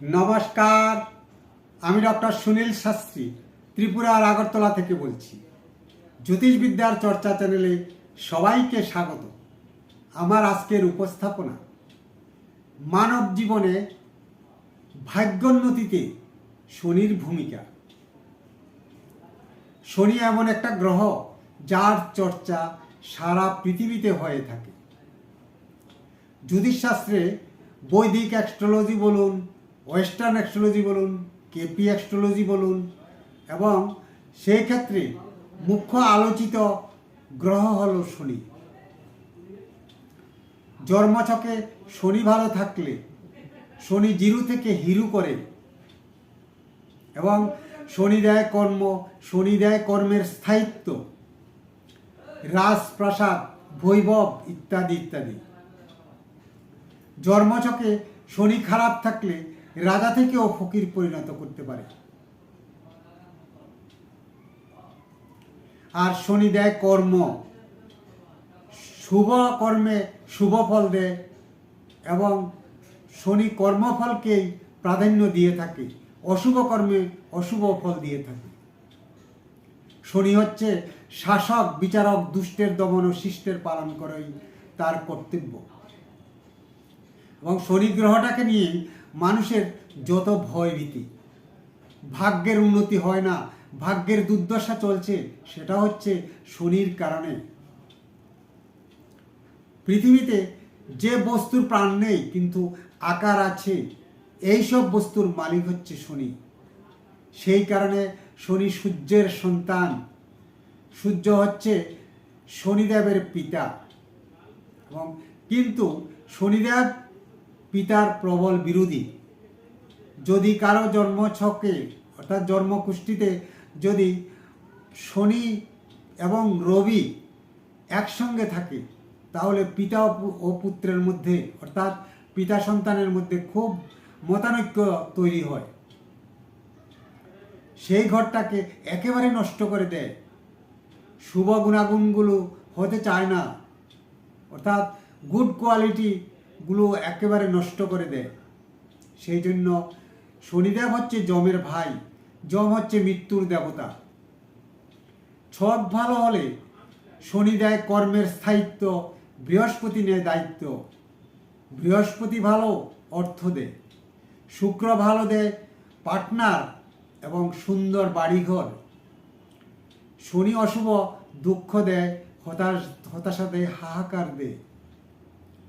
নমস্কার, আমি ডক্টর সুনীল শাস্ত্রী, ত্রিপুরার আগরতলা থেকে বলছি। জ্যোতিষবিদ্যার চর্চা চ্যানেলে সবাইকে স্বাগত। আমার আজকের উপস্থাপনা, মানব জীবনে ভাগ্যোন্নতিতে শনির ভূমিকা। শনি এমন একটা গ্রহ যার চর্চা সারা পৃথিবীতে হয়ে থাকে। জ্যোতিষশাস্ত্রে বৈদিক অ্যাস্ট্রোলজি বলুন ওয়েস্টার্ন অ্যাস্ট্রোলজি বলুন, কেপি অ্যাস্ট্রোলজি বলুন, এবং সেই ক্ষেত্রে মুখ্য আলোচিত গ্রহ হল শনি। জন্মছকে শনি ভালো থাকলে, শনি জিরু থেকে হিরু করে, এবং শনি দেয় কর্ম, শনি দেয় কর্মের স্থায়িত্ব, রাজপ্রাসাদ, বৈভব ইত্যাদি ইত্যাদি। জন্মছকে শনি খারাপ থাকলে রাজা থেকেও ফকির পরিণত করতে পারে। আর শনি দেয় কর্ম। শুভ কর্মে শুভ ফল দেয় এবং শনি কর্মফলকেই প্রাধান্য দিয়ে থাকে। অশুভ কর্মে অশুভ ফল দিয়ে থাকে। শনি হচ্ছে শাসক, বিচারক, দুষ্টের দমন ও শিষ্টের পালন করাই তার কর্তব্য। এবং শনি গ্রহটাকে নিয়ে মানুষের যত ভয় ভীতি, ভাগ্যের উন্নতি হয় না, ভাগ্যের দুর্দশা চলছে, সেটা হচ্ছে শনির কারণে। পৃথিবীতে যে বস্তুর প্রাণ নেই, কিন্তু আকার আছে এই সব বস্তুর মালিক হচ্ছে শনি। সেই কারণে শনি সূর্যের সন্তান। সূর্য হচ্ছে শনিদেবের পিতা। এবং কিন্তু শনিদেব পিতার প্রবল বিরোধী। যদি কারও জন্মছকে অর্থাৎ জন্মকুষ্ঠিতে যদি শনি এবং রবি একসঙ্গে থাকে, তাহলে পিতা ও পুত্রের মধ্যে, অর্থাৎ পিতা সন্তানের মধ্যে খুব মতানৈক্য তৈরি হয়। সেই ঘরটাকে একেবারে নষ্ট করে দেয়। শুভ গুণাগুণগুলো হতে চায় না। অর্থাৎ গুড কোয়ালিটিগুলো একেবারে নষ্ট করে দেয়। সেই জন্য শনিদেব হচ্ছে যমের ভাই, যম হচ্ছে মৃত্যুর দেবতা। ছক ভালো হলে শনি দেয় কর্মের স্থায়িত্ব, বৃহস্পতি নেয় দায়িত্ব। বৃহস্পতি ভালো অর্থ দেয়, শুক্র ভালো দেয় পার্টনার এবং সুন্দর বাড়িঘর। শনি অশুভ দুঃখ দেয়, হতাশ, হতাশা দেয়, হাহাকার দেয়।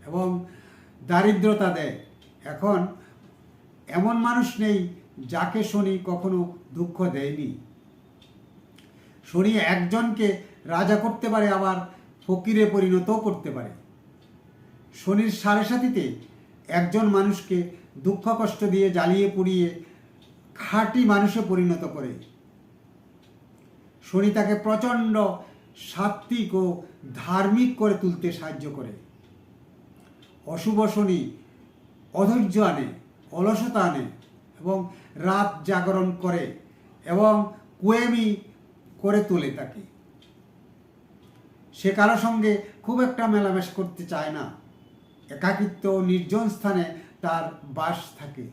এবং দারিদ্রতা দেয়। এখন এমন মানুষ নেই যাকে শনি কখনো দুঃখ দেয়নি। শনি একজনকে রাজা করতে পারে, আবার ফকিরে পরিণতও করতে পারে। শনির সাড়ে সাথীতে একজন মানুষকে দুঃখ কষ্ট দিয়ে জ্বালিয়ে পুড়িয়ে খাঁটি মানুষে পরিণত করে। শনি তাকে প্রচণ্ড সাত্ত্বিক ও ধার্মিক করে তুলতে সাহায্য করে। অশুভ শনি অধৈর্য আনে, অলসতা আনে এবং রাত জাগরণ করে এবং কুয়েমি করে তোলে তাকে। সে কারও সঙ্গে খুব একটা মেলামেশ করতে চায় না। একাকিত্ব নির্জন স্থানে তার বাস থাকে।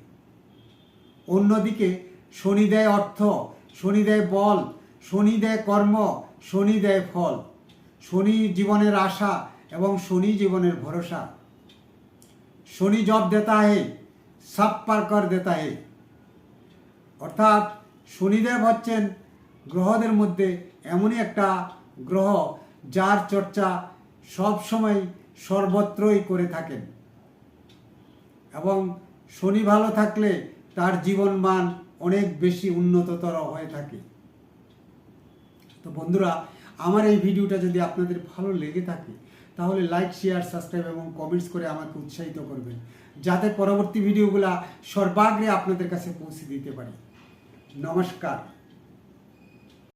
অন্যদিকে শনি দেয় অর্থ, শনি দেয় বল, শনি দেয় কর্ম, শনি দেয় ফল। শনি জীবনের আশা এবং শনি জীবনের ভরসা। শনি জব দেতা হে পার কর দেতা হে। অর্থাৎ শনিদেব হচ্ছেন গ্রহদের মধ্যে এমনই একটা গ্রহ যার চর্চা সব সময় সর্বত্রই করে থাকেন। এবং শনি ভালো থাকলে তার জীবনমান অনেক বেশি উন্নততর হয়ে থাকে। তো বন্ধুরা, আমার এই ভিডিওটা যদি আপনাদের ভালো লেগে থাকে তাহলে লাইক শেয়ার সাবস্ক্রাইব এবং কমেন্টস করে আমাকে উৎসাহিত করবেন। যাতে পরবর্তী ভিডিওগুলো সর্বাগ্রে আপনাদের কাছে পৌঁছে দিতে পারি। নমস্কার।